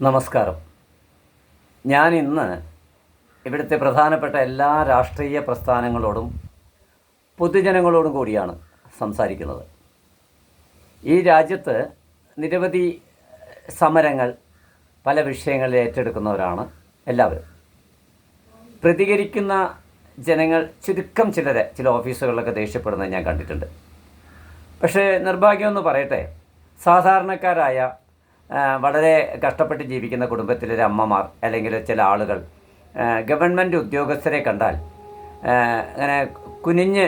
നമസ്കാരം. ഞാൻ ഇന്ന് ഇവിടുത്തെ പ്രധാനപ്പെട്ട എല്ലാ രാഷ്ട്രീയ പ്രസ്ഥാനങ്ങളോടും പൊതുജനങ്ങളോടും കൂടിയാണ് സംസാരിക്കുന്നത്. ഈ രാജ്യത്ത് നിരവധി സമരങ്ങൾ പല വിഷയങ്ങളിൽ ഏറ്റെടുക്കുന്നവരാണ് എല്ലാവരും. പ്രതികരിക്കുന്ന ജനങ്ങൾ ചുരുക്കം ചിലരെ ചില ഓഫീസുകളിലൊക്കെ ദേഷ്യപ്പെടുന്നത് ഞാൻ കണ്ടിട്ടുണ്ട്. പക്ഷേ നിർഭാഗ്യമെന്ന് പറയട്ടെ സാധാരണക്കാരായ വളരെ കഷ്ടപ്പെട്ട് ജീവിക്കുന്ന കുടുംബത്തിലെ അമ്മമാർ അല്ലെങ്കിൽ ചില ആളുകൾ ഗവൺമെന്റ് ഉദ്യോഗസ്ഥരെ കണ്ടാൽ അങ്ങനെ കുനിഞ്ഞ്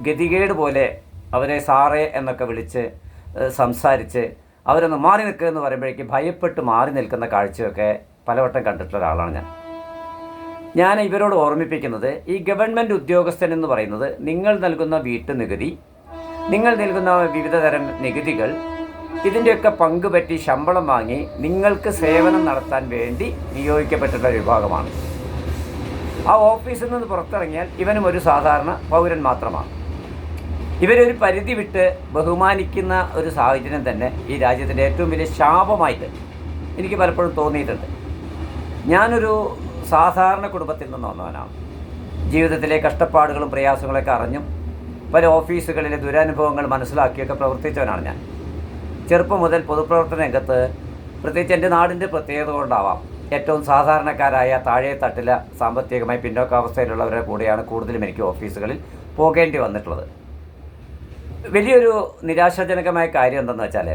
ഗതികേട് പോലെ അവരെ സാറേ എന്നൊക്കെ വിളിച്ച് സംസാരിച്ച് അവരൊന്ന് മാറി നിൽക്കുക എന്ന് പറയുമ്പോഴേക്ക് ഭയപ്പെട്ട് മാറി നിൽക്കുന്ന കാഴ്ചയൊക്കെ പലവട്ടം കണ്ടിട്ടുള്ള ഒരാളാണ് ഞാൻ. ഞാൻ ഇവരോട് ഓർമ്മിപ്പിക്കുന്നത് ഈ ഗവൺമെന്റ് ഉദ്യോഗസ്ഥൻ എന്ന് പറയുന്നത് നിങ്ങൾ നൽകുന്ന വീട്ടു നികുതി നിങ്ങൾ നൽകുന്ന വിവിധ തരം നികുതികൾ ഇതിന്റെയൊക്കെ പങ്ക് പറ്റി ശമ്പളം വാങ്ങി നിങ്ങൾക്ക് സേവനം നടത്താൻ വേണ്ടി നിയോഗിക്കപ്പെട്ടിട്ടുള്ള വിഭാഗമാണ്. ആ ഓഫീസിൽ നിന്ന് പുറത്തിറങ്ങിയാൽ ഇവനും ഒരു സാധാരണ പൗരൻ മാത്രമാണ്. ഇവരൊരു പരിധി വിട്ട് ബഹുമാനിക്കുന്ന ഒരു സാഹചര്യം തന്നെ ഈ രാജ്യത്തിന്റെ ഏറ്റവും വലിയ ശാപമായിട്ട് എനിക്ക് പലപ്പോഴും തോന്നിയിട്ടുണ്ട്. ഞാനൊരു സാധാരണ കുടുംബത്തിൽ നിന്ന് വന്നവനാണ്. ജീവിതത്തിലെ കഷ്ടപ്പാടുകളും പ്രയാസങ്ങളൊക്കെ അറിഞ്ഞും പല ഓഫീസുകളിലെ ദുരനുഭവങ്ങൾ മനസ്സിലാക്കിയൊക്കെ പ്രവർത്തിച്ചവനാണ് ഞാൻ. ചെറുപ്പം മുതൽ പൊതുപ്രവർത്തന രംഗത്ത് പ്രത്യേകിച്ച് എന്റെ നാടിന്റെ പ്രത്യേകത കൊണ്ടാവാം. ഏറ്റവും സാധാരണക്കാരായ താഴെ തട്ടില സാമ്പത്തികമായി പിന്നോക്കാവസ്ഥയിലുള്ളവരുടെ കൂടെയാണ് കൂടുതലും എനിക്ക് ഓഫീസുകളിൽ പോകേണ്ടി വന്നിട്ടുള്ളത്. വലിയൊരു നിരാശാജനകമായ കാര്യം എന്തെന്ന് വെച്ചാൽ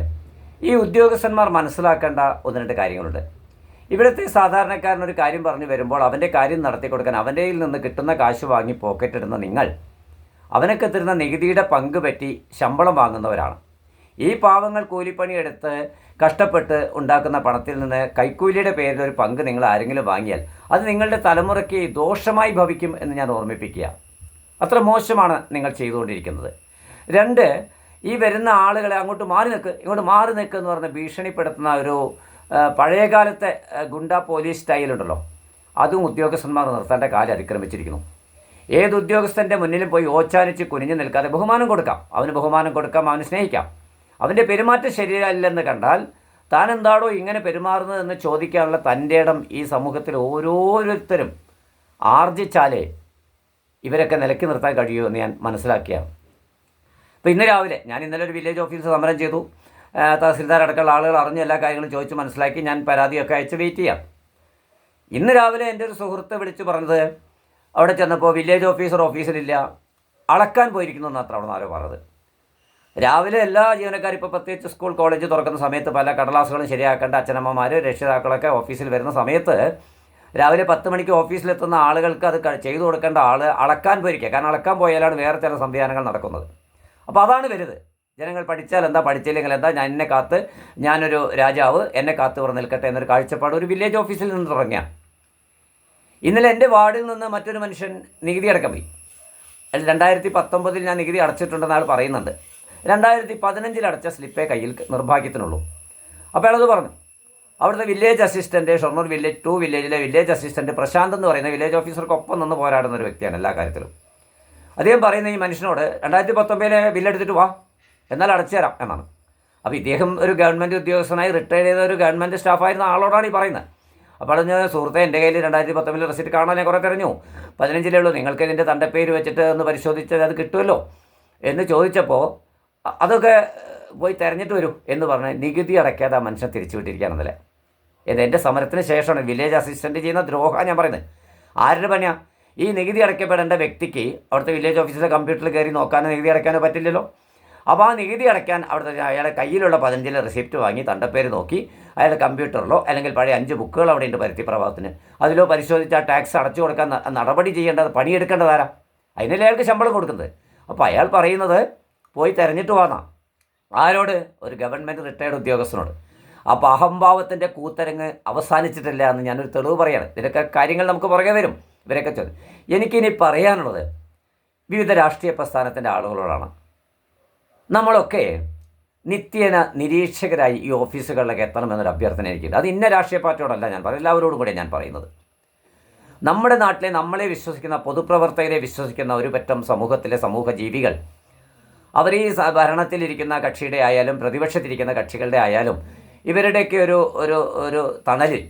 ഈ ഉദ്യോഗസ്ഥന്മാർ മനസ്സിലാക്കേണ്ട ഒന്ന് രണ്ട് കാര്യങ്ങളുണ്ട്. ഇവിടുത്തെ സാധാരണക്കാരനൊരു കാര്യം പറഞ്ഞു വരുമ്പോൾ അവന്റെ കാര്യം നടത്തി കൊടുക്കാൻ അവന്റെ നിന്ന് കിട്ടുന്ന കാശ് വാങ്ങി പോക്കറ്റിടുന്ന നിങ്ങൾ അവനൊക്കെ തരുന്ന നികുതിയുടെ പങ്ക് പറ്റി ശമ്പളം വാങ്ങുന്നവരാണ്. ഈ പാവങ്ങൾ കൂലിപ്പണിയെടുത്ത് കഷ്ടപ്പെട്ട് ഉണ്ടാക്കുന്ന പണത്തിൽ നിന്ന് കൈക്കൂലിയുടെ പേരിൽ ഒരു പങ്ക് നിങ്ങൾ ആരെങ്കിലും വാങ്ങിയാൽ അത് നിങ്ങളുടെ തലമുറയ്ക്ക് ദോഷമായി ഭവിക്കും എന്ന് ഞാൻ ഓർമ്മിപ്പിക്കുക. അത്ര മോശമാണ് നിങ്ങൾ ചെയ്തുകൊണ്ടിരിക്കുന്നത്. രണ്ട് ഈ വരുന്ന ആളുകളെ അങ്ങോട്ട് മാറി നിൽക്ക് ഇങ്ങോട്ട് മാറി നിൽക്ക് എന്ന് പറഞ്ഞ് ഭീഷണിപ്പെടുത്തുന്ന ഒരു പഴയകാലത്തെ ഗുണ്ട പോലീസ് സ്റ്റൈലുണ്ടല്ലോ അതും ഉദ്യോഗസ്ഥന്മാർ നിർത്തേണ്ട കാലം അതിക്രമിച്ചിരിക്കുന്നു. ഏത് ഉദ്യോഗസ്ഥന്റെ മുന്നിലും പോയി ഓച്ചാനിച്ച് കുനിഞ്ഞു നിൽക്കാതെ ബഹുമാനം കൊടുക്കാം. അവന് ബഹുമാനം കൊടുക്കാം അവന് സ്നേഹിക്കാം. അവന്റെ പെരുമാറ്റം ശരിയല്ലെന്ന് കണ്ടാൽ താൻ എന്താണോ ഇങ്ങനെ പെരുമാറുന്നതെന്ന് ചോദിക്കാനുള്ള തന്റെ ഇടം ഈ സമൂഹത്തിൽ ഓരോരുത്തരും ആർജിച്ചാലേ ഇവരൊക്കെ നിലയ്ക്ക് നിർത്താൻ കഴിയൂ എന്ന് ഞാൻ മനസ്സിലാക്കിയാണ്. അപ്പോൾ ഇന്ന് രാവിലെ ഞാൻ ഇന്നലെ ഒരു വില്ലേജ് ഓഫീസ് സമരം ചെയ്തു. തഹസിൽദാർ അടക്കമുള്ള ആളുകൾ അറിഞ്ഞ എല്ലാ കാര്യങ്ങളും ചോദിച്ച് മനസ്സിലാക്കി ഞാൻ പരാതിയൊക്കെ അയച്ച് വെയിറ്റ് ചെയ്യാം. ഇന്ന് രാവിലെ എന്റെ ഒരു സുഹൃത്ത് വിളിച്ച് പറഞ്ഞത് അവിടെ ചെന്നപ്പോൾ വില്ലേജ് ഓഫീസർ ഓഫീസിലില്ല അളക്കാൻ പോയിരിക്കുന്നു എന്നത്ര അവിടെ നിന്ന് ആരോ പറഞ്ഞത്. രാവിലെ എല്ലാ ജീവനക്കാരും ഇപ്പോൾ പ്രത്യേകിച്ച് സ്കൂൾ കോളേജ് തുറക്കുന്ന സമയത്ത് പല കടലാസുകളും ശരിയാക്കേണ്ട അച്ഛനമ്മമാർ രക്ഷിതാക്കളൊക്കെ ഓഫീസിൽ വരുന്ന സമയത്ത് രാവിലെ പത്ത് മണിക്ക് ഓഫീസിലെത്തുന്ന ആളുകൾക്ക് അത് ചെയ്തു കൊടുക്കേണ്ട ആൾ അളക്കാൻ പോയിരിക്കുക. കാരണം അളക്കാൻ പോയാലാണ് വേറെ ചില സംവിധാനങ്ങൾ നടക്കുന്നത്. അപ്പോൾ അതാണ് വരുത് ജനങ്ങൾ പഠിച്ചാൽ എന്താ? പഠിച്ചില്ലെങ്കിൽ എന്താ? ഞാൻ എന്നെ കാത്ത് ഞാനൊരു രാജാവ് എന്നെ കാത്ത് ഇവിടെ നിൽക്കട്ടെ എന്നൊരു കാഴ്ചപ്പാട് ഒരു വില്ലേജ് ഓഫീസിൽ നിന്ന് തുടങ്ങിയ. ഇന്നലെ എന്റെ വാർഡിൽ നിന്ന് മറ്റൊരു മനുഷ്യൻ നികുതി അടക്കം പോയി. രണ്ടായിരത്തി പത്തൊമ്പതിൽ ഞാൻ നികുതി അടച്ചിട്ടുണ്ടെന്ന് ആൾ പറയുന്നുണ്ട്. രണ്ടായിരത്തി പതിനഞ്ചിൽ അടച്ച സ്ലിപ്പേ കയ്യിൽ നിർഭാഗ്യത്തിനുള്ളൂ. അപ്പോൾ അയാളത് പറഞ്ഞു അവിടുത്തെ village assistant Shoranur village two വില്ലേജിലെ വില്ലേജ് അസിസ്റ്റന്റ് പ്രശാന്ത് എന്ന് പറയുന്ന വില്ലേജ് ഓഫീസർക്കൊപ്പം നിന്ന് പോരാടുന്ന ഒരു വ്യക്തിയാണ് എല്ലാ കാര്യത്തിലും. അദ്ദേഹം പറയുന്ന ഈ മനുഷ്യനോട് രണ്ടായിരത്തി പത്തൊമ്പതിലെ ബില്ലെടുത്തിട്ട് വാ എന്നാൽ അടച്ചു തരാം എന്നാണ്. അപ്പോൾ ഇദ്ദേഹം ഒരു ഗവൺമെന്റ് ഉദ്യോഗസ്ഥനായി റിട്ടയർ ചെയ്ത ഒരു ഗവൺമെന്റ് സ്റ്റാഫായിരുന്ന ആളോടാണ് ഈ പറയുന്നത്. അപ്പോൾ പറഞ്ഞ സുഹൃത്തെ എന്റെ കയ്യിൽ രണ്ടായിരത്തി പത്തൊമ്പതിൽ റെസിറ്റ് കാണാൻ ഞാൻ കുറേ തിരഞ്ഞു. പതിനഞ്ചിലേ ഉള്ളൂ നിങ്ങൾക്ക് ഇതിന്റെ തണ്ടപ്പേര് വെച്ചിട്ട് ഒന്ന് പരിശോധിച്ചാൽ അത് കിട്ടുമല്ലോ? എന്ന് ചോദിച്ചപ്പോൾ അതൊക്കെ പോയി തിരഞ്ഞിട്ട് വരും എന്ന് പറഞ്ഞ് നികുതി അടയ്ക്കാതെ ആ മനുഷ്യനെ തിരിച്ചു വിട്ടിരിക്കുകയാണെന്നല്ലേ ഇത് എന്റെ സമരത്തിന് ശേഷമാണ് വില്ലേജ് അസിസ്റ്റന്റ് ചെയ്യുന്ന ദ്രോഹമാണ് ഞാൻ പറയുന്നത്. ആരുടെ പണിയാ? ഈ നികുതി അടയ്ക്കപ്പെടേണ്ട വ്യക്തിക്ക് അവിടുത്തെ വില്ലേജ് ഓഫീസിലെ കമ്പ്യൂട്ടറിൽ കയറി നോക്കാനോ നികുതി അടയ്ക്കാനോ പറ്റില്ലല്ലോ. അപ്പോൾ ആ നികുതി അടയ്ക്കാൻ അവിടുത്തെ അയാളുടെ കയ്യിലുള്ള പതിനഞ്ചിലെ റെസിപ്റ്റ് വാങ്ങി തണ്ടപ്പേര് നോക്കി അയാളുടെ കമ്പ്യൂട്ടറിലോ അല്ലെങ്കിൽ പഴയ അഞ്ച് ബുക്കുകൾ അവിടെ ഉണ്ട് പരുത്തി പ്രഭാവത്തിന് അതിലോ പരിശോധിച്ച് ആ ടാക്സ് അടച്ചു കൊടുക്കാൻ നടപടി ചെയ്യേണ്ടത് പണിയെടുക്കേണ്ടതാരാ അതിനല്ലേ അയാൾക്ക് ശമ്പളം കൊടുക്കുന്നത്. അപ്പോൾ അയാൾ പറയുന്നത് പോയി തെരഞ്ഞിട്ട് വാന്നാ ആരോട്? ഒരു ഗവൺമെന്റ് റിട്ടയർഡ് ഉദ്യോഗസ്ഥനോട്. അപ്പോൾ അഹംഭാവത്തിന്റെ കൂത്തരങ്ങ് അവസാനിച്ചിട്ടില്ല എന്ന് ഞാനൊരു തെളിവ് പറയാണ്. ഇതിലൊക്കെ കാര്യങ്ങൾ നമുക്ക് പുറകെ വരും. ഇവരൊക്കെ ചോദ്യം എനിക്കിനി പറയാനുള്ളത് വിവിധ രാഷ്ട്രീയ പ്രസ്ഥാനത്തിന്റെ ആളുകളോടാണ്. നമ്മളൊക്കെ നിത്യേന നിരീക്ഷകരായി ഈ ഓഫീസുകളിലൊക്കെ എത്തണമെന്നൊരു അഭ്യർത്ഥന എനിക്കുണ്ട്. അത് ഇന്ന രാഷ്ട്രീയ പാർട്ടിയോടല്ല ഞാൻ പറയുന്നത്. എല്ലാവരോടും കൂടെ ഞാൻ പറയുന്നത്. നമ്മുടെ നാട്ടിലെ നമ്മളെ വിശ്വസിക്കുന്ന പൊതുപ്രവർത്തകരെ വിശ്വസിക്കുന്ന ഒരു പറ്റം സമൂഹത്തിലെ സമൂഹ ജീവികൾ അവർ ഈ ഭരണത്തിലിരിക്കുന്ന കക്ഷിയുടെ ആയാലും പ്രതിപക്ഷത്തിരിക്കുന്ന കക്ഷികളുടെ ആയാലും ഇവരുടെയൊക്കെ ഒരു ഒരു ഒരു തണലിൽ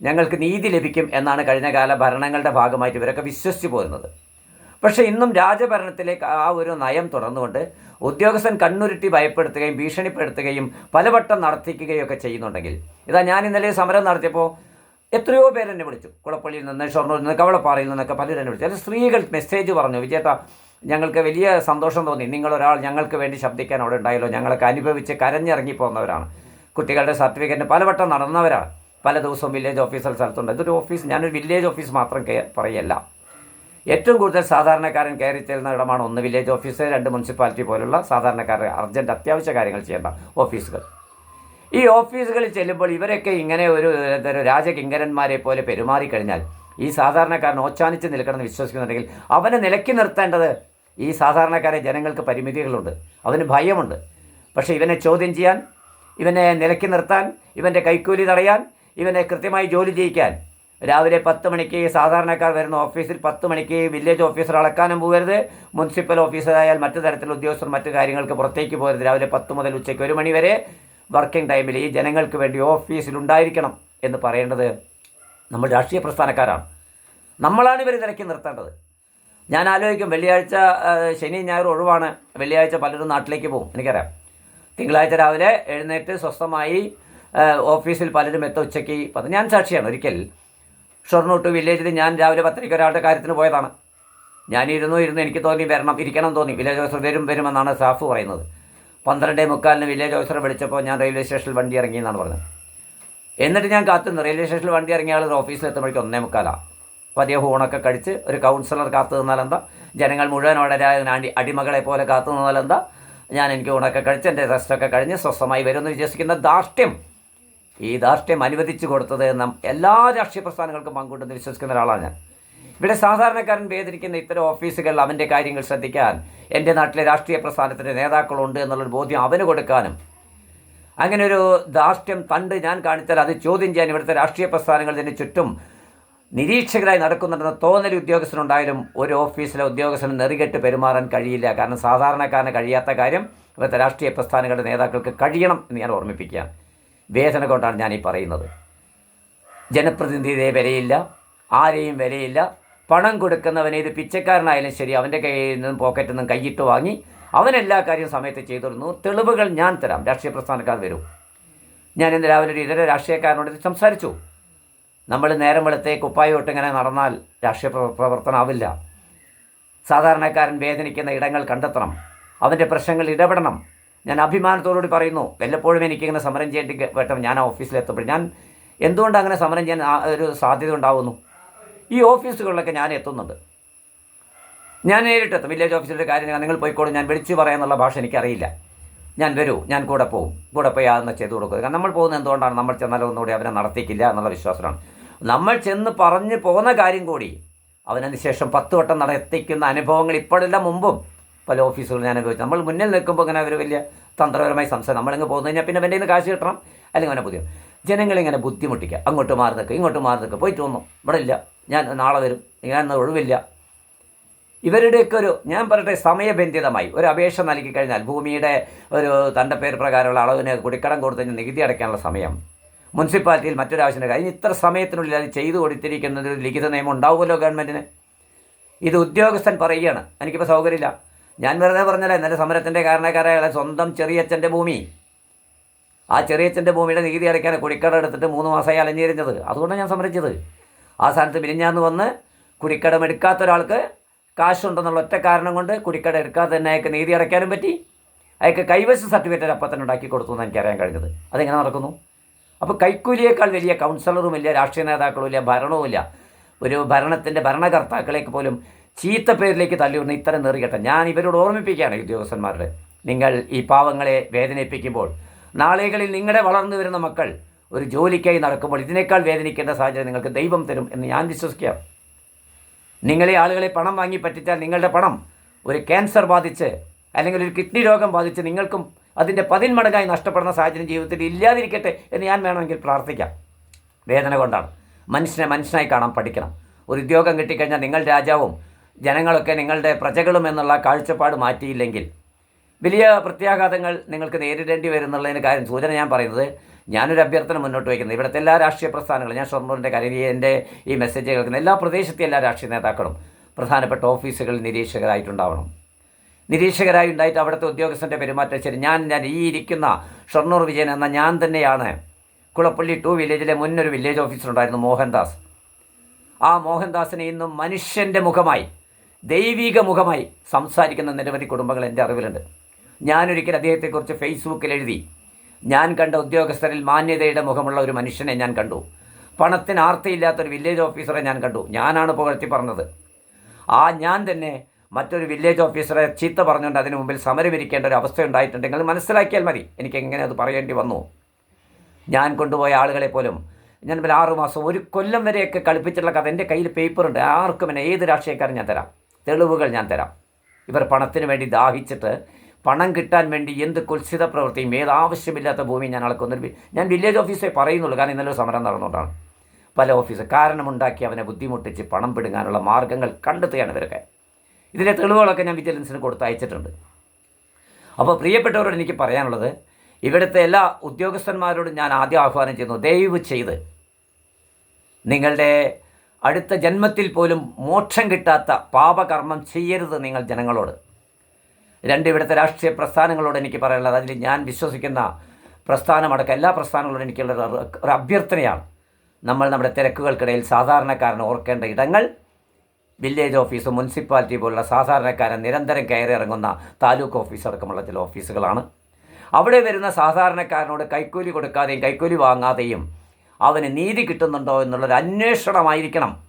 ഞങ്ങൾക്ക് നീതി ലഭിക്കും എന്നാണ് കഴിഞ്ഞ കാല ഭരണങ്ങളുടെ ഭാഗമായിട്ട് ഇവരൊക്കെ വിശ്വസിച്ച് പോരുന്നത്. പക്ഷേ ഇന്നും രാജഭരണത്തിലേക്ക് ആ ഒരു നയം തുടർന്നുകൊണ്ട് ഉദ്യോഗസ്ഥൻ കണ്ണുരുട്ടി ഭയപ്പെടുത്തുകയും ഭീഷണിപ്പെടുത്തുകയും പലവട്ടം നടത്തിക്കുകയും ഒക്കെ ചെയ്യുന്നുണ്ടെങ്കിൽ ഇതാ ഞാൻ ഇന്നലെ സമരം നടത്തിയപ്പോൾ എത്രയോ പേരെന്നെ വിളിച്ചു. കുളപ്പള്ളിയിൽ നിന്ന് ഷൊർണൂരിൽ നിന്ന് കവളപ്പാറയിൽ നിന്നൊക്കെ പലരെന്നെ വിളിച്ചു. അത് സ്ത്രീകൾ മെസ്സേജ് പറഞ്ഞു വിജേട്ട ഞങ്ങൾക്ക് വലിയ സന്തോഷം തോന്നി. നിങ്ങളൊരാൾ ഞങ്ങൾക്ക് വേണ്ടി ശബ്ദിക്കാൻ അവിടെ ഉണ്ടായല്ലോ. ഞങ്ങളൊക്കെ അനുഭവിച്ച് കരഞ്ഞിറങ്ങി പോകുന്നവരാണ്. കുട്ടികളുടെ സർട്ടിഫിക്കറ്റിന് പലവട്ടം നടന്നവരാണ്. പല ദിവസവും വില്ലേജ് ഓഫീസർ സ്ഥലത്തുണ്ട്. ഇതൊരു ഓഫീസ് ഞാനൊരു വില്ലേജ് ഓഫീസ് മാത്രം പറയല്ല. ഏറ്റവും കൂടുതൽ സാധാരണക്കാരൻ കയറി ചെല്ലുന്ന ഇടമാണ് ഒന്ന് വില്ലേജ് ഓഫീസ് രണ്ട് മുനിസിപ്പാലിറ്റി പോലുള്ള സാധാരണക്കാർ അർജന്റ് അത്യാവശ്യ കാര്യങ്ങൾ ചെയ്യേണ്ട ഓഫീസുകൾ ഈ ഓഫീസുകളിൽ ചെല്ലുമ്പോൾ ഇവരൊക്കെ ഇങ്ങനെ ഒരു രാജകിങ്കരന്മാരെ പോലെ പെരുമാറിക്കഴിഞ്ഞാൽ ഈ സാധാരണക്കാരൻ ഓച്ചാനിച്ച് നിൽക്കണമെന്ന് വിശ്വസിക്കുന്നുണ്ടെങ്കിൽ അവനെ നിലക്കി നിർത്തേണ്ടത് ഈ സാധാരണക്കാരെ ജനങ്ങൾക്ക് പരിമിതികളുണ്ട്. അവന് ഭയമുണ്ട്. പക്ഷേ ഇവനെ ചോദ്യം ചെയ്യാൻ ഇവനെ നിലക്കി നിർത്താൻ ഇവന്റെ കൈക്കൂലി തടയാൻ ഇവനെ കൃത്യമായി ജോലി ചെയ്യിക്കാൻ രാവിലെ പത്ത് മണിക്ക് സാധാരണക്കാർ വരുന്ന ഓഫീസിൽ പത്ത് മണിക്ക് വില്ലേജ് ഓഫീസർ അളക്കാനും പോകരുത്. മുനിസിപ്പൽ ഓഫീസറായാൽ മറ്റു തരത്തിലുള്ള ഉദ്യോഗസ്ഥർ മറ്റു കാര്യങ്ങൾക്ക് പുറത്തേക്ക് പോകരുത്. രാവിലെ പത്ത് മുതൽ ഉച്ചയ്ക്ക് ഒരു മണി വരെ വർക്കിംഗ് ടൈമിൽ ഈ ജനങ്ങൾക്ക് വേണ്ടി ഓഫീസിലുണ്ടായിരിക്കണം എന്ന് പറയേണ്ടത് നമ്മൾ രാഷ്ട്രീയ പ്രസ്ഥാനക്കാരാണ്. നമ്മളാണ് ഇവർ നിലയ്ക്ക് നിർത്തേണ്ടത്. ഞാൻ ആലോചിക്കും വെള്ളിയാഴ്ച ശനി ഞായർ ഒഴിവാണ്. വെള്ളിയാഴ്ച പലരും നാട്ടിലേക്ക് പോകും. എനിക്കറിയാം. തിങ്കളാഴ്ച രാവിലെ എഴുന്നേറ്റ് സ്വസ്ഥമായി ഓഫീസിൽ പലരും എത്ത ഉച്ചയ്ക്ക്. ഞാൻ സാക്ഷിയാണ് ഒരിക്കൽ. ഷൊർണൂർ വില്ലേജിൽ ഞാൻ രാവിലെ പത്തരയ്ക്ക് ഒരാളുടെ കാര്യത്തിന് പോയതാണ്. ഞാനിരുന്നു ഇരുന്നു ഇരുന്ന് എനിക്ക് തോന്നി വരണം ഇരിക്കണം തോന്നി. വില്ലേജ് ഓഫീസർ വരും വരുമെന്നാണ് സ്റ്റാഫ് പറയുന്നത്. പന്ത്രണ്ടേ മുക്കാലിന് വില്ലേജ് ഓഫീസറെ വിളിച്ചപ്പോൾ ഞാൻ റെയിൽവേ സ്റ്റേഷനിൽ വണ്ടി ഇറങ്ങി എന്നാണ് പറഞ്ഞത്. എന്നിട്ട് ഞാൻ കാത്തുനിന്നു. റെയിൽവേ സ്റ്റേഷനിൽ വണ്ടി ഇറങ്ങിയ ആൾ ഓഫീസിൽ എത്തുമ്പോഴേക്കും ഒന്നേ മുക്കാലാണ് അതേ ഹൂണൊക്കെ കഴിച്ച് ഒരു കൗൺസിലർ കാത്തു നിന്നാൽ എന്താ? ജനങ്ങൾ മുഴുവൻ അടി അടിമകളെ പോലെ കാത്തു നിന്നാൽ എന്താ? ഞാൻ എനിക്ക് ഊണൊക്കെ കഴിച്ച് എന്റെ റെസ്റ്റൊക്കെ കഴിഞ്ഞ് സ്വസ്ഥമായി വരുമെന്ന് വിശ്വസിക്കുന്ന ധാർഷ്ട്യം. ഈ ധാർഷ്ട്യം അനുവദിച്ചു കൊടുത്തത് നാം എല്ലാ രാഷ്ട്രീയ പ്രസ്ഥാനങ്ങൾക്കും പങ്കുണ്ടെന്ന് വിശ്വസിക്കുന്ന ഒരാളാണ് ഞാൻ. ഇവിടെ സാധാരണക്കാരൻ വേദനിക്കുന്ന ഇത്തരം ഓഫീസുകളിൽ അവന്റെ കാര്യങ്ങൾ ശ്രദ്ധിക്കാൻ എന്റെ നാട്ടിലെ രാഷ്ട്രീയ പ്രസ്ഥാനത്തിന്റെ നേതാക്കളുണ്ട് എന്നുള്ളൊരു ബോധ്യം അവന് കൊടുക്കാനും. അങ്ങനെ ഒരു ധാർഷ്ട്യം തണ്ട് ഞാൻ കാണിച്ചാൽ അത് ചോദ്യം ചെയ്യാൻ ഇവിടുത്തെ രാഷ്ട്രീയ പ്രസ്ഥാനങ്ങൾ ഇതിന് ചുറ്റും നിരീക്ഷകരായി നടക്കുന്നുണ്ടെന്ന് തോന്നൽ ഉദ്യോഗസ്ഥനുണ്ടായാലും ഒരു ഓഫീസിലെ ഉദ്യോഗസ്ഥന് നെറികെട്ട് പെരുമാറാൻ കഴിയില്ല. കാരണം സാധാരണക്കാരന് കഴിയാത്ത കാര്യം ഇവിടുത്തെ രാഷ്ട്രീയ പ്രസ്ഥാനങ്ങളുടെ നേതാക്കൾക്ക് കഴിയണം എന്ന് ഞാൻ ഓർമ്മിപ്പിക്കുകയാണ്. വേദന കൊണ്ടാണ് ഞാൻ ഈ പറയുന്നത്. ജനപ്രതിനിധിയെ വിലയില്ല ആരെയും വിലയില്ല. പണം കൊടുക്കുന്നവനെ ഇത് പിച്ചക്കാരനായാലും ശരി അവന്റെ കയ്യിൽ നിന്നും പോക്കറ്റിൽ നിന്നും കൈയിട്ട് വാങ്ങി അവൻ എല്ലാ കാര്യവും സമയത്ത് ചെയ്തിരുന്നു തെളിവുകൾ ഞാൻ തരാം. രാഷ്ട്രീയ പ്രസ്ഥാനക്കാർ വരും. ഞാൻ ഇന്ന് രാവിലെ ഒരു ഇതര രാഷ്ട്രീയക്കാരനോട് ഇത് സംസാരിച്ചു. നമ്മൾ നേരം വെളുത്തേ കുപ്പായോട്ട് ഇങ്ങനെ നടന്നാൽ രാഷ്ട്രീയ പ്ര- പ്രവർത്തനമാവില്ല സാധാരണക്കാരൻ വേദനിക്കുന്ന ഇടങ്ങൾ കണ്ടെത്തണം. അവന്റെ പ്രശ്നങ്ങൾ ഇടപെടണം. ഞാൻ അഭിമാനത്തോടുകൂടി പറയുന്നു വല്ലപ്പോഴും എനിക്കിങ്ങനെ സമരം ചെയ്യേണ്ടി പറ്റും ഞാൻ ആ ഓഫീസിലെത്തുമ്പോൾ ഞാൻ എന്തുകൊണ്ട് അങ്ങനെ സമരം ചെയ്യാൻ ഒരു സാധ്യത ഉണ്ടാകുന്നു ഈ ഓഫീസുകളിലൊക്കെ ഞാൻ എത്തുന്നുണ്ട്. ഞാൻ നേരിട്ടെത്തും വില്ലേജ് ഓഫീസിലെ കാര്യം നിങ്ങൾ പോയിക്കോളും ഞാൻ വിളിച്ചു പറയാനുള്ള ഭാഷ എനിക്കറിയില്ല. ഞാൻ വരൂ ഞാൻ കൂടെ പോകും കൂടെ പോയി അതൊന്ന് ചെയ്തു കൊടുക്കുക കാരണം നമ്മൾ പോകുന്നത് എന്തുകൊണ്ടാണ്? നമ്മൾ ചെന്നാലും അവനെ നടത്തിക്കില്ല എന്നുള്ള വിശ്വാസമാണ് നമ്മൾ ചെന്ന് പറഞ്ഞു പോകുന്ന കാര്യം കൂടി. അവനതിന് ശേഷം പത്ത് വട്ടം നടത്തിക്കുന്ന അനുഭവങ്ങൾ ഇപ്പോഴെല്ലാം മുമ്പും. പല ഓഫീസുകളും ഞാൻ അനുഭവിച്ചു. നമ്മൾ മുന്നിൽ നിൽക്കുമ്പോൾ ഇങ്ങനെ അവർ വലിയ തന്ത്രപരമായി സംസാരം നമ്മളിങ്ങ് പോകുന്നു കഴിഞ്ഞാൽ പിന്നെ എന്റെ നിന്ന് കാശ് കിട്ടണം. അല്ലെങ്കിൽ അവനെ പുതിയ ജനങ്ങളിങ്ങനെ ബുദ്ധിമുട്ടിക്കുക അങ്ങോട്ട് മാറി നിൽക്കുക ഇങ്ങോട്ട് മാറി നിൽക്കുക പോയിട്ട് വന്നു. ഇവിടെ ഇല്ല. ഞാൻ നാളെ വരും. ഞാൻ ഒഴിവില്ല. ഇവരുടെയൊക്കെ ഒരു ഞാൻ പറയട്ടെ സമയബന്ധിതമായി ഒരു അപേക്ഷ നൽകി കഴിഞ്ഞാൽ ഭൂമിയുടെ ഒരു തന്റെ പേര് പ്രകാരമുള്ള അളവിന് കുടിക്കടം കൊടുത്ത് കഴിഞ്ഞ് നികുതി അടയ്ക്കാനുള്ള സമയം. മുനിസിപ്പാലിറ്റിയിൽ മറ്റൊരാവശ്യത്തിന് കാര്യം ഇത്ര സമയത്തിനുള്ളിൽ അത് ചെയ്തു കൊടുത്തിരിക്കുന്ന ഒരു ലിഖിത നിയമം ഉണ്ടാവുമല്ലോ ഗവൺമെന്റിന് ഇത് ഉദ്യോഗസ്ഥൻ പറയുകയാണ്. എനിക്കിപ്പോൾ സൗകര്യമില്ല. ഞാൻ വെറുതെ പറഞ്ഞല്ലേ ഇന്നലെ സമരത്തിന്റെ കാരണക്കാരായ സ്വന്തം ചെറിയച്ഛന്റെ ഭൂമി. ആ ചെറിയച്ഛന്റെ ഭൂമിയുടെ നികുതി അടയ്ക്കാൻ കുടിക്കട എടുത്തിട്ട് മൂന്ന് മാസമായി അലഞ്ഞിരിഞ്ഞത് അതുകൊണ്ടാണ് ഞാൻ സമരിച്ചത്. ആ സ്ഥാനത്ത് മിനിഞ്ഞാന്ന് വന്ന് കുടിക്കടം എടുക്കാത്ത ഒരാൾക്ക് കാശുണ്ടെന്നുള്ള ഒറ്റ കാരണം കൊണ്ട് കുടിക്കട എടുക്കാതെ തന്നെ അയാൾക്ക് നീതി അടയ്ക്കാനും പറ്റി. അയാൾക്ക് കൈവശ സർട്ടിഫിക്കറ്റ് അപ്പം തന്നെ ഉണ്ടാക്കി കൊടുത്തു എന്ന് എനിക്കറിയാൻ കഴിഞ്ഞത്. അതെങ്ങനെ നടക്കുന്നു? അപ്പോൾ കൈക്കൂലിയേക്കാൾ വലിയ കൗൺസിലറുമില്ല രാഷ്ട്രീയ നേതാക്കളുമില്ല ഭരണവുമില്ല ഭരണവും ഒരു ഭരണത്തിന്റെ ഭരണകർത്താക്കളേക്ക് പോലും ചീത്ത പേരിലേക്ക് തള്ളിവിടുന്ന ഇത്തരം നേറിയട്ടെ ഞാൻ ഇവരോട് ഓർമ്മിപ്പിക്കുകയാണ് ഉദ്യോഗസ്ഥന്മാരുടെ. നിങ്ങൾ ഈ പാവങ്ങളെ വേദനിപ്പിക്കുമ്പോൾ നാളുകളിൽ നിങ്ങളുടെ വളർന്നു വരുന്ന മക്കൾ ഒരു ജോലിക്കായി നടക്കുമ്പോൾ ഇതിനേക്കാൾ വേദനിക്കേണ്ട സാഹചര്യം നിങ്ങൾക്ക് ദൈവം തരും എന്ന് ഞാൻ വിശ്വസിക്കാം. നിങ്ങളെ ആളുകളെ പണം വാങ്ങി പറ്റിച്ചാൽ നിങ്ങളുടെ പണം ഒരു ക്യാൻസർ ബാധിച്ച് അല്ലെങ്കിൽ ഒരു കിഡ്നി രോഗം ബാധിച്ച് നിങ്ങൾക്കും അതിന്റെ പതിന്മടങ്ങായി നഷ്ടപ്പെടുന്ന സാഹചര്യം ജീവിതത്തിൽ ഇല്ലാതിരിക്കട്ടെ എന്ന് ഞാൻ വേണമെങ്കിൽ പ്രാർത്ഥിക്കാം. വേദന കൊണ്ടാണ്. മനുഷ്യനെ മനുഷ്യനായി കാണാൻ പഠിക്കണം. ഒരു ഉദ്യോഗം കിട്ടിക്കഴിഞ്ഞാൽ നിങ്ങൾ രാജാവും ജനങ്ങളൊക്കെ നിങ്ങളുടെ പ്രജകളും എന്നുള്ള കാഴ്ചപ്പാട് മാറ്റിയില്ലെങ്കിൽ വലിയ പ്രത്യാഘാതങ്ങൾ നിങ്ങൾക്ക് നേരിടേണ്ടി വരുന്നുള്ളതിന് കാര്യം സൂചന ഞാൻ പറയുന്നത് ഞാനൊരു അഭ്യർത്ഥന മുന്നോട്ട് വയ്ക്കുന്നത്. ഇവിടുത്തെ എല്ലാ രാഷ്ട്രീയ പ്രസ്ഥാനങ്ങളും ഞാൻ ഷൊർണൂരിന്റെ കാര്യം എന്റെ ഈ മെസ്സേജ് കേൾക്കുന്ന എല്ലാ പ്രദേശത്തെ എല്ലാ രാഷ്ട്രീയ നേതാക്കളും പ്രധാനപ്പെട്ട ഓഫീസുകളിൽ നിരീക്ഷകരായിട്ടുണ്ടാവണം. നിരീക്ഷകരായി ഉണ്ടായിട്ട് അവിടുത്തെ ഉദ്യോഗസ്ഥന്റെ പെരുമാറ്റം ശരി. ഞാൻ ഞാൻ ഈ ഇരിക്കുന്ന ഷൊർണൂർ വിജയൻ എന്ന ഞാൻ തന്നെയാണ്. കുളപ്പള്ളി ടു വില്ലേജിലെ മുന്നൊരു വില്ലേജ് ഓഫീസർ ഉണ്ടായിരുന്നു മോഹൻദാസ്. ആ മോഹൻദാസിനെ ഇന്നും മനുഷ്യന്റെ മുഖമായി ദൈവിക മുഖമായി സംസാരിക്കുന്ന നിരവധി കുടുംബങ്ങൾ എന്റെ അറിവിലുണ്ട്. ഞാനൊരിക്കൽ അദ്ദേഹത്തെക്കുറിച്ച് ഫേസ്ബുക്കിൽ എഴുതി ഞാൻ കണ്ട ഉദ്യോഗസ്ഥരിൽ മാന്യതയുടെ മുഖമുള്ള ഒരു മനുഷ്യനെ ഞാൻ കണ്ടു. പണത്തിന് ആർത്തിയില്ലാത്തൊരു വില്ലേജ് ഓഫീസറെ ഞാൻ കണ്ടു. ഞാനാണ് പുകഴ്ത്തി പറഞ്ഞത്. ആ ഞാൻ തന്നെ മറ്റൊരു വില്ലേജ് ഓഫീസറെ ചീത്ത പറഞ്ഞുകൊണ്ട് അതിന് മുമ്പിൽ സമരമിരിക്കേണ്ട ഒരു അവസ്ഥ ഉണ്ടായിട്ടുണ്ടെങ്കിൽ മനസ്സിലാക്കിയാൽ മതി. എനിക്ക് എങ്ങനെ അത് പറയേണ്ടി വന്നു. ഞാൻ കൊണ്ടുപോയ ആളുകളെ പോലും ഞാൻ പിന്നെ ആറു മാസം ഒരു കൊല്ലം വരെയൊക്കെ കളിപ്പിച്ചിട്ടുള്ള കഥ എന്റെ കയ്യിൽ പേപ്പറുണ്ട് ആർക്കും പിന്നെ ഏത് രാഷ്ട്രീയക്കാരും ഞാൻ തരാം? തെളിവുകൾ ഞാൻ തരാം. ഇവർ പണത്തിന് വേണ്ടി ദാഹിച്ചിട്ട് പണം കിട്ടാൻ വേണ്ടി എന്ത് കുത്സിത പ്രവൃത്തിയും ഏത് ആവശ്യമില്ലാത്ത ഭൂമി ഞാൻ അളക്കുന്നൊരു ഞാൻ വില്ലേജ് ഓഫീസേ പറയുന്നുള്ളൂ. കാരണം ഇന്നലെ സമരം നടന്നുകൊണ്ടാണ്. പല ഓഫീസ് കാരണമുണ്ടാക്കി അവനെ ബുദ്ധിമുട്ടിച്ച് പണം പിടുങ്ങാനുള്ള മാർഗങ്ങൾ കണ്ടെത്തുകയാണ് ഇവരൊക്കെ. ഇതിലെ തെളിവുകളൊക്കെ ഞാൻ വിജിലൻസിന് കൊടുത്ത് അയച്ചിട്ടുണ്ട്. അപ്പോൾ പ്രിയപ്പെട്ടവരോട് എനിക്ക് പറയാനുള്ളത് ഇവിടുത്തെ എല്ലാ ഉദ്യോഗസ്ഥന്മാരോടും ഞാൻ ആദ്യം ആഹ്വാനം ചെയ്യുന്നു ദയവ് ചെയ്ത് നിങ്ങളുടെ അടുത്ത ജന്മത്തിൽ പോലും മോക്ഷം കിട്ടാത്ത പാപകർമ്മം ചെയ്യരുത് നിങ്ങൾ ജനങ്ങളോട്. രണ്ട് ഇവിടുത്തെ രാഷ്ട്രീയ പ്രസ്ഥാനങ്ങളോട് എനിക്ക് പറയാനുള്ളത് അതിൽ ഞാൻ വിശ്വസിക്കുന്ന പ്രസ്ഥാനമടക്കം എല്ലാ പ്രസ്ഥാനങ്ങളോടും എനിക്കുള്ള ഒരു അഭ്യർത്ഥനയാണ്. നമ്മൾ നമ്മുടെ തിരക്കുകൾക്കിടയിൽ സാധാരണക്കാരൻ ഓർക്കേണ്ട ഇടങ്ങൾ വില്ലേജ് ഓഫീസ് മുനിസിപ്പാലിറ്റി പോലുള്ള സാധാരണക്കാരൻ നിരന്തരം കയറി ഇറങ്ങുന്ന താലൂക്ക് ഓഫീസ് അടക്കമുള്ള ചില ഓഫീസുകളാണ്. അവിടെ വരുന്ന സാധാരണക്കാരനോട് കൈക്കൂലി കൊടുക്കാതെയും കൈക്കൂലി വാങ്ങാതെയും അവന് നീതി കിട്ടുന്നുണ്ടോ എന്നുള്ളൊരു അന്വേഷണമായിരിക്കണം.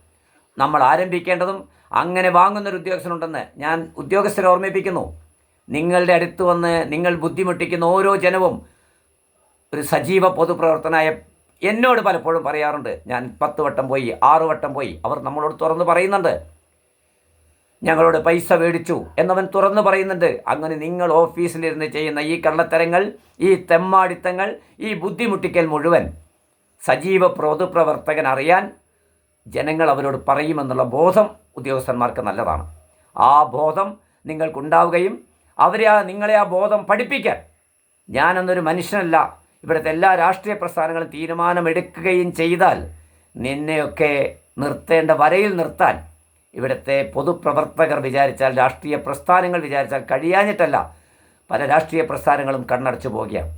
നമ്മൾ ആരംഭിക്കേണ്ടതും അങ്ങനെ വാങ്ങുന്നൊരു ഉദ്യോഗസ്ഥനുണ്ടെന്ന് ഞാൻ ഉദ്യോഗസ്ഥരെ ഓർമ്മിപ്പിക്കുന്നു. നിങ്ങളുടെ അടുത്ത് വന്ന് നിങ്ങൾ ബുദ്ധിമുട്ടിക്കുന്ന ഓരോ ജനവും ഒരു സജീവ പൊതുപ്രവർത്തനായ എന്നോട് പലപ്പോഴും പറയാറുണ്ട്. ഞാൻ പത്ത് വട്ടം പോയി ആറ് വട്ടം പോയി അവർ നമ്മളോട് തുറന്ന് പറയുന്നുണ്ട്. ഞങ്ങളോട് പൈസ മേടിച്ചു എന്നവൻ തുറന്നു പറയുന്നുണ്ട്. അങ്ങനെ നിങ്ങൾ ഓഫീസിലിരുന്ന് ചെയ്യുന്ന ഈ കള്ളത്തരങ്ങൾ ഈ തെമ്മാടിത്തങ്ങൾ ഈ ബുദ്ധിമുട്ടിക്കൽ മുഴുവൻ സജീവ പൊതുപ്രവർത്തകൻ അറിയാൻ ജനങ്ങൾ അവരോട് പറയുമെന്നുള്ള ബോധം ഉദ്യോഗസ്ഥന്മാർക്ക് നല്ലതാണ്. ആ ബോധം നിങ്ങൾക്കുണ്ടാവുകയും അവരെ ആ നിങ്ങളെ ആ ബോധം പഠിപ്പിക്കാൻ ഞാനെന്നൊരു മനുഷ്യനല്ല. ഇവിടുത്തെ എല്ലാ രാഷ്ട്രീയ പ്രസ്ഥാനങ്ങളും തീരുമാനമെടുക്കുകയും ചെയ്താൽ നിന്നെയൊക്കെ നിർത്തേണ്ട വരയിൽ നിർത്താൻ ഇവിടുത്തെ പൊതുപ്രവർത്തകർ വിചാരിച്ചാൽ രാഷ്ട്രീയ പ്രസ്ഥാനങ്ങൾ വിചാരിച്ചാൽ കഴിയാഞ്ഞിട്ടല്ല പല രാഷ്ട്രീയ പ്രസ്ഥാനങ്ങളും കണ്ണടച്ചു പോകുകയാണ്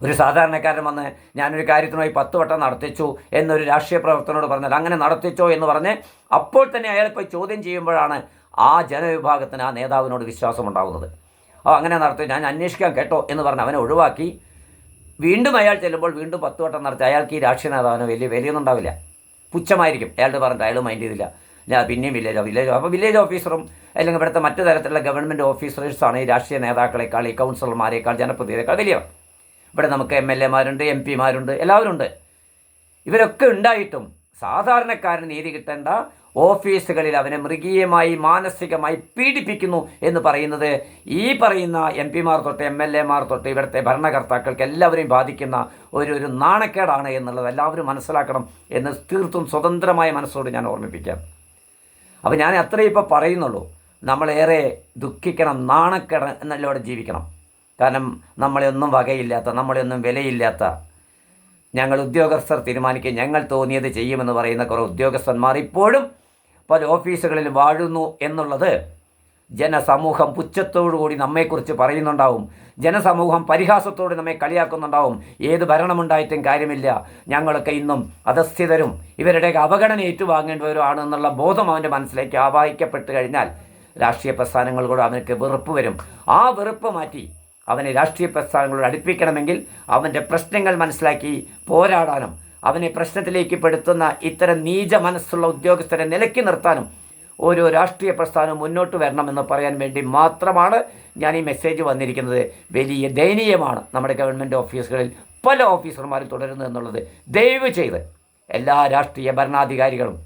ഒരു സാധാരണക്കാരൻ വന്ന് ഞാനൊരു കാര്യത്തിനുമായി പത്ത് വട്ടം നടത്തിച്ചു എന്നൊരു രാഷ്ട്രീയ പ്രവർത്തനോട് പറഞ്ഞാൽ അങ്ങനെ നടത്തിച്ചോ എന്ന് പറഞ്ഞ് അപ്പോൾ തന്നെ അയാൾ പോയി ചോദ്യം ചെയ്യുമ്പോഴാണ് ആ ജനവിഭാഗത്തിന് ആ നേതാവിനോട് വിശ്വാസമുണ്ടാകുന്നത് അപ്പോൾ അങ്ങനെ നടത്തി ഞാൻ അന്വേഷിക്കാൻ കേട്ടോ എന്ന് പറഞ്ഞ് അവനെ ഒഴിവാക്കി. വീണ്ടും അയാൾ ചെല്ലുമ്പോൾ വീണ്ടും പത്ത് വട്ടം നടത്തി അയാൾക്ക് ഈ രാഷ്ട്രീയ നേതാവിന് വലിയ വിലയൊന്നും ഉണ്ടാവില്ല. പുച്ഛമായിരിക്കും. അയാളുടെ പറഞ്ഞിട്ട് അയാൾ മൈൻഡ് ചെയ്തില്ല. പിന്നെയും വില്ലേജ് വില്ലേജ് അപ്പോൾ വില്ലേജ് ഓഫീസറും അല്ലെങ്കിൽ ഇവിടുത്തെ മറ്റു തരത്തിലുള്ള ഗവൺമെന്റ് ഓഫീസേഴ്സാണ് ഈ രാഷ്ട്രീയ നേതാക്കളെക്കാൾ ഈ കൗൺസിലർമാരെക്കാൾ ജനപ്രതിനിധികളെക്കാൾ വലിയവർ ഇവിടെ നമുക്ക് എം എൽ എമാരുണ്ട് എം പിമാരുണ്ട് എല്ലാവരും ഉണ്ട് ഇവരൊക്കെ ഉണ്ടായിട്ടും സാധാരണക്കാരന് നീതി കിട്ടേണ്ട ഓഫീസുകളിൽ അവനെ മൃഗീയമായി മാനസികമായി പീഡിപ്പിക്കുന്നു എന്ന് പറയുന്നത് ഈ പറയുന്ന എം പിമാർ തൊട്ട് എം എൽ എമാർ തൊട്ട് ഇവിടുത്തെ ഭരണകർത്താക്കൾക്ക് എല്ലാവരെയും ബാധിക്കുന്ന ഒരു ഒരു നാണക്കേടാണ് എന്നുള്ളത് എല്ലാവരും മനസ്സിലാക്കണം എന്ന് തീർത്തും സ്വതന്ത്രമായ മനസ്സോട് ഞാൻ ഓർമ്മിപ്പിക്കാം. അപ്പോൾ ഞാൻ അത്രയും ഇപ്പോൾ പറയുന്നുള്ളൂ. നമ്മളേറെ ദുഃഖിക്കണം നാണക്കട എന്നല്ലോടെ ജീവിക്കണം. കാരണം നമ്മളെ ഒന്നും വകയില്ലാത്ത നമ്മളെയൊന്നും വിലയില്ലാത്ത ഞങ്ങൾ ഉദ്യോഗസ്ഥർ തീരുമാനിക്കുക ഞങ്ങൾ തോന്നിയത് ചെയ്യുമെന്ന് പറയുന്ന കുറേ ഉദ്യോഗസ്ഥന്മാർ ഇപ്പോഴും പല ഓഫീസുകളിൽ വാഴുന്നു എന്നുള്ളത് ജനസമൂഹം പുച്ഛത്തോടുകൂടി നമ്മെക്കുറിച്ച് പറയുന്നുണ്ടാവും. ജനസമൂഹം പരിഹാസത്തോട് നമ്മെ കളിയാക്കുന്നുണ്ടാവും. ഏത് ഭരണമുണ്ടായിട്ടും കാര്യമില്ല. ഞങ്ങളൊക്കെ ഇന്നും അധസ്ഥിതരും. ഇവരുടെയൊക്കെ അവഗണന ഏറ്റുവാങ്ങേണ്ടവരുമാണ് എന്നുള്ള ബോധം അവന്റെ മനസ്സിലേക്ക് ആവാഹിക്കപ്പെട്ട് കഴിഞ്ഞാൽ രാഷ്ട്രീയ പ്രസ്ഥാനങ്ങളോട് അവനക്ക് വെറുപ്പ് വരും. ആ വെറുപ്പ് മാറ്റി അവനെ രാഷ്ട്രീയ പ്രസ്ഥാനങ്ങളോട് അടുപ്പിക്കണമെങ്കിൽ അവന്റെ പ്രശ്നങ്ങൾ മനസ്സിലാക്കി പോരാടാനും അവനെ പ്രശ്നത്തിലേക്ക് പെടുത്തുന്ന ഇത്തരം നീച മനസ്സുള്ള ഉദ്യോഗസ്ഥരെ നിലക്കി നിർത്താനും ഓരോ രാഷ്ട്രീയ പ്രസ്ഥാനവും മുന്നോട്ട് വരണമെന്ന് പറയാൻ വേണ്ടി മാത്രമാണ് ഞാൻ ഈ മെസ്സേജ് വന്നിരിക്കുന്നത്. വലിയ ദയനീയമാണ് നമ്മുടെ ഗവൺമെന്റ് ഓഫീസുകളിൽ പല ഓഫീസർമാരും തുടരുന്നത് എന്നുള്ളത് ദയവ് ചെയ്ത് എല്ലാ രാഷ്ട്രീയ ഭരണാധികാരികളും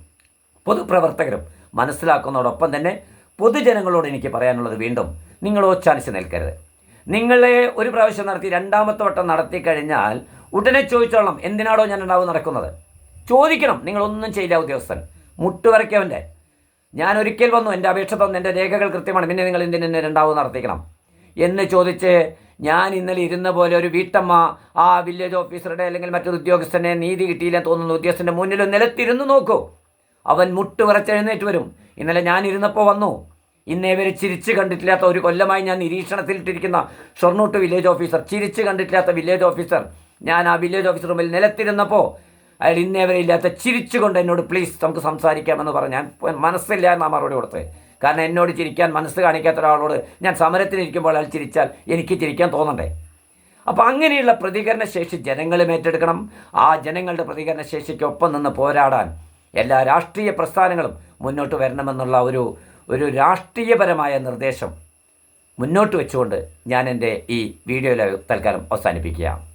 പൊതുപ്രവർത്തകരും മനസ്സിലാക്കുന്നതോടൊപ്പം തന്നെ പൊതുജനങ്ങളോട് എനിക്ക് പറയാനുള്ളത് വീണ്ടും നിങ്ങൾ ഓച്ചാനിച്ച് നിൽക്കരുത്. നിങ്ങളെ ഒരു പ്രാവശ്യം നടത്തി രണ്ടാമത്തെ വട്ടം നടത്തി കഴിഞ്ഞാൽ ഉടനെ ചോദിച്ചോളണം എന്തിനാണോ ഞാൻ ഉണ്ടാവും നടക്കുന്നത്? ചോദിക്കണം നിങ്ങളൊന്നും ചെയ്യില്ല ഉദ്യോഗസ്ഥൻ. മുട്ടുവരയ്ക്കവന്റെ ഞാൻ ഒരിക്കൽ വന്നു എന്റെ അപേക്ഷ തന്നു എന്റെ രേഖകൾ കൃത്യമാണ് പിന്നെ നിങ്ങൾ എന്തിനെ രണ്ടാവും നടത്തിക്കണം? എന്ന് ചോദിച്ച് ഞാൻ ഇന്നലെ ഇരുന്ന പോലെ ഒരു വീട്ടമ്മ ആ വില്ലേജ് ഓഫീസറുടെ അല്ലെങ്കിൽ മറ്റൊരു ഉദ്യോഗസ്ഥനെ നീതി കിട്ടിയില്ലെന്ന് തോന്നുന്ന. ഉദ്യോഗസ്ഥന്റെ മുന്നിൽ നിലത്തിരുന്ന് നോക്കൂ. അവൻ മുട്ട് വിറച്ചെഴുന്നേറ്റ് വരും. ഇന്നലെ ഞാൻ ഇരുന്നപ്പോൾ വന്നു. ഇന്നേ വരെ ചിരിച്ച് കണ്ടിട്ടില്ലാത്ത ഒരു കൊല്ലമായി ഞാൻ നിരീക്ഷണത്തിലിട്ടിരിക്കുന്ന ഷൊർണൂട്ട് വില്ലേജ് ഓഫീസർ ചിരിച്ച് കണ്ടിട്ടില്ലാത്ത വില്ലേജ് ഓഫീസർ ഞാൻ ആ വില്ലേജ് ഓഫീസർ മുമ്പിൽ നിലത്തിരുന്നപ്പോൾ അയാൾ ഇന്നേ ഇല്ലാത്ത ചിരിച്ചുകൊണ്ട് എന്നോട് പ്ലീസ് നമുക്ക് സംസാരിക്കാമെന്ന് പറഞ്ഞ്. ഞാൻ മനസ്സില്ല എന്നാ മറുപടി കൊടുത്തത്. കാരണം എന്നോട് ചിരിക്കാൻ മനസ്സ് കാണിക്കാത്ത ഒരാളോട് ഞാൻ സമരത്തിനിരിക്കുമ്പോൾ അയാൾ ചിരിച്ചാൽ എനിക്ക് ചിരിക്കാൻ തോന്നണ്ടേ? അപ്പോൾ അങ്ങനെയുള്ള പ്രതികരണ ശേഷി ജനങ്ങളും ഏറ്റെടുക്കണം. ആ ജനങ്ങളുടെ പ്രതികരണ ശേഷിക്കൊപ്പം നിന്ന് പോരാടാൻ എല്ലാ രാഷ്ട്രീയ പ്രസ്ഥാനങ്ങളും മുന്നോട്ട് വരണമെന്നുള്ള ഒരു ഒരു രാഷ്ട്രീയപരമായ നിർദ്ദേശം മുന്നോട്ട് വെച്ചുകൊണ്ട് ഞാൻ എന്റെ ഈ വീഡിയോ തൽക്കാലം അവസാനിപ്പിക്കുകയാണ്.